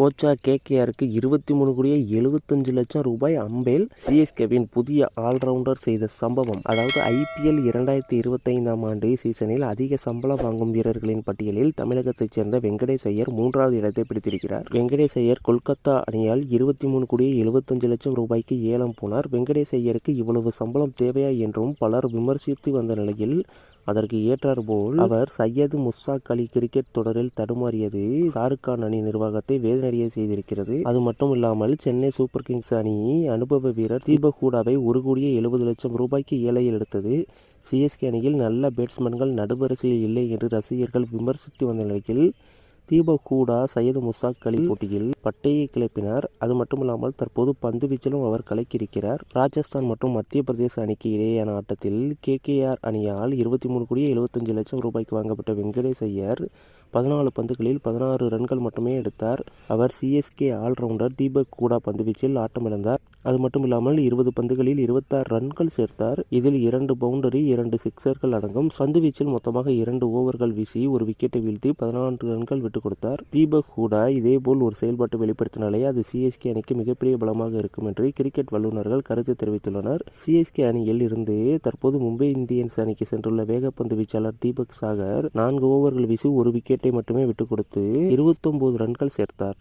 போச்சா கேகேஆருக்கு இருபத்தி மூணு கோடியே எழுபத்தஞ்சு லட்சம் ரூபாய் அம்பேல். சிஎஸ்கேவின் புதிய ஆல்ரவுண்டர் செய்த சம்பவம். அதாவது ஐபிஎல் இரண்டாயிரத்தி இருபத்தைந்தாம் ஆண்டு சீசனில் அதிக சம்பளம் வாங்கும் வீரர்களின் பட்டியலில் தமிழகத்தைச் சேர்ந்த வெங்கடேஷ் ஐயர் மூன்றாவது இடத்தை பிடித்திருக்கிறார். வெங்கடேஷ் ஐயர் கொல்கத்தா அணியால் இருபத்தி மூணு கோடியே எழுபத்தஞ்சு லட்சம் ரூபாய்க்கு ஏலம் போனார். வெங்கடேஷ் ஐயருக்கு இவ்வளவு சம்பளம் தேவையா என்றும் பலர் விமர்சித்து வந்த நிலையில் அதற்கு ஏற்றாற்போல் அவர் சையது முஸ்தாக் அலி கிரிக்கெட் தொடரில் தடுமாறியது. ஷாருக் கான் அணி நிர்வாகத்தை வேதனடைய செய்திருக்கிறது. அது மட்டும் இல்லாமல் சென்னை சூப்பர் கிங்ஸ் அணி அனுபவ வீரர் தீபக் ஹூடாவை ஒரு கோடியே எழுபது லட்சம் ரூபாய்க்கு ஏழையில் எடுத்தது. சிஎஸ்கே அணியில் நல்ல பேட்ஸ்மேன்கள் நடுவரிசையில் இல்லை என்று ரசிகர்கள் விமர்சித்து வந்த நிலையில் தீபக் சையது முசாக் அலி போட்டியில் பட்டையை கிளப்பினார். அது மட்டுமில்லாமல் தற்போது பந்து வீச்சிலும் அவர் கலக்கியிருக்கிறார். ராஜஸ்தான் மற்றும் மத்திய பிரதேச அணிக்கு இடையேயான ஆட்டத்தில் கேகேஆர் அணியால் இருபத்தி மூணு கோடியே எழுபத்தஞ்சு லட்சம் ரூபாய்க்கு வாங்கப்பட்ட வெங்கடேஷ் ஐயர் பதினாலு பந்துகளில் பதினாறு ரன்கள் மட்டுமே எடுத்தார். அவர் சிஎஸ்கே ஆல்ரவுண்டர் தீபக் கூடா பந்துவீச்சில் ஆட்டமிழந்தார். அது மட்டும் இல்லாமல் இருபது பந்துகளில் இருபத்தாறு ரன்கள் சேர்த்தார். இதில் இரண்டு பவுண்டரி இரண்டு சிக்சர்கள் அடங்கும். பந்துவீச்சில் மொத்தமாக இரண்டு ஓவர்கள் வீசி ஒரு விக்கெட்டை வீழ்த்தி பதினான்கு ரன்கள் விட்டுக் கொடுத்தார். தீபக் ஹூடா இதேபோல் ஒரு செயல்பாட்டை வெளிப்படுத்தினாலே அது சிஎஸ்கே அணிக்கு மிகப்பெரிய பலமாக இருக்கும் என்று கிரிக்கெட் வல்லுநர்கள் கருத்து தெரிவித்துள்ளனர். சிஎஸ்கே அணியில் இருந்து தற்போது மும்பை இந்தியன்ஸ் அணிக்கு சென்றுள்ள வேகப்பந்து வீச்சாளர் தீபக் சாகர் நான்கு ஓவர்கள் வீசி ஒரு விக்கெட் விக்கெட்டை மட்டுமே விட்டுக் கொடுத்து இருபத்தொம்போது ரன்கள் சேர்த்தார்.